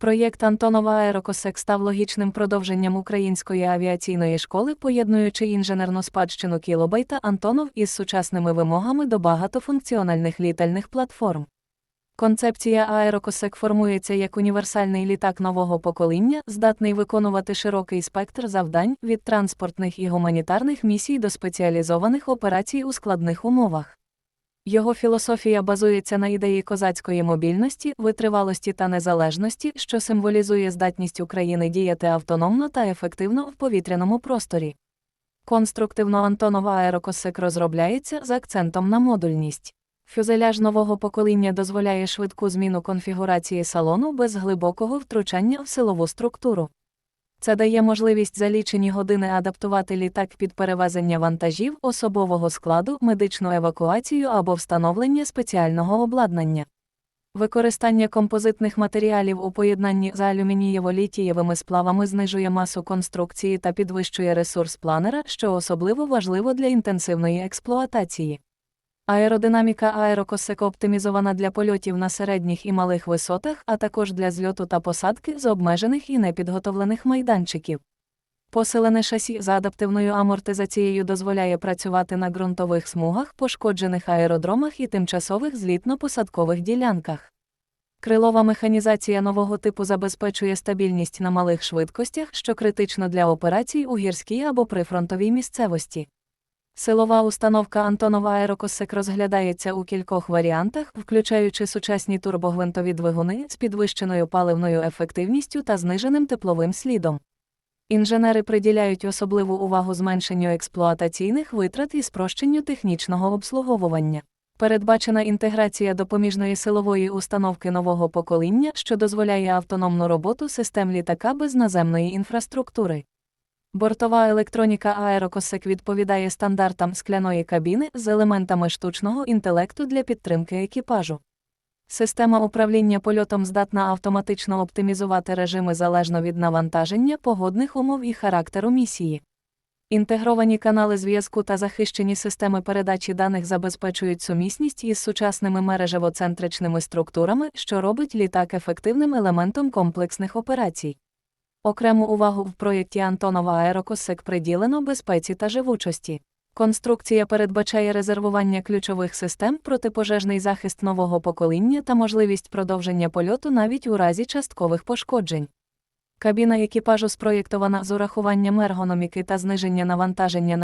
Проєкт Антонова Аерокосек став логічним продовженням української авіаційної школи, поєднуючи інженерну спадщину кілобайта Антонов із сучасними вимогами до багатофункціональних літальних платформ. Концепція Аерокосек формується як універсальний літак нового покоління, здатний виконувати широкий спектр завдань від транспортних і гуманітарних місій до спеціалізованих операцій у складних умовах. Його філософія базується на ідеї козацької мобільності, витривалості та незалежності, що символізує здатність України діяти автономно та ефективно в повітряному просторі. Конструктивно Антонова аерокосек розробляється з акцентом на модульність. Фюзеляж нового покоління дозволяє швидку зміну конфігурації салону без глибокого втручання в силову структуру. Це дає можливість за лічені години адаптувати літак під перевезення вантажів, особового складу, медичну евакуацію або встановлення спеціального обладнання. Використання композитних матеріалів у поєднанні з алюмінієво-літієвими сплавами знижує масу конструкції та підвищує ресурс планера, що особливо важливо для інтенсивної експлуатації. Аеродинаміка аерокосек оптимізована для польотів на середніх і малих висотах, а також для зльоту та посадки з обмежених і непідготовлених майданчиків. Посилене шасі з адаптивною амортизацією дозволяє працювати на ґрунтових смугах, пошкоджених аеродромах і тимчасових злітно-посадкових ділянках. Крилова механізація нового типу забезпечує стабільність на малих швидкостях, що критично для операцій у гірській або прифронтовій місцевості. Силова установка Антонова Аерокосек розглядається у кількох варіантах, включаючи сучасні турбогвинтові двигуни з підвищеною паливною ефективністю та зниженим тепловим слідом. Інженери приділяють особливу увагу зменшенню експлуатаційних витрат і спрощенню технічного обслуговування. Передбачена інтеграція допоміжної силової установки нового покоління, що дозволяє автономну роботу систем літака без наземної інфраструктури. Бортова електроніка Аерокосек відповідає стандартам скляної кабіни з елементами штучного інтелекту для підтримки екіпажу. Система управління польотом здатна автоматично оптимізувати режими залежно від навантаження, погодних умов і характеру місії. Інтегровані канали зв'язку та захищені системи передачі даних забезпечують сумісність із сучасними мережево-центричними структурами, що робить літак ефективним елементом комплексних операцій. Окрему увагу в проєкті Антонова Аерокосик приділено безпеці та живучості. Конструкція передбачає резервування ключових систем, протипожежний захист нового покоління та можливість продовження польоту навіть у разі часткових пошкоджень. Кабіна екіпажу спроєктована з урахуванням ергономіки та зниження навантаження на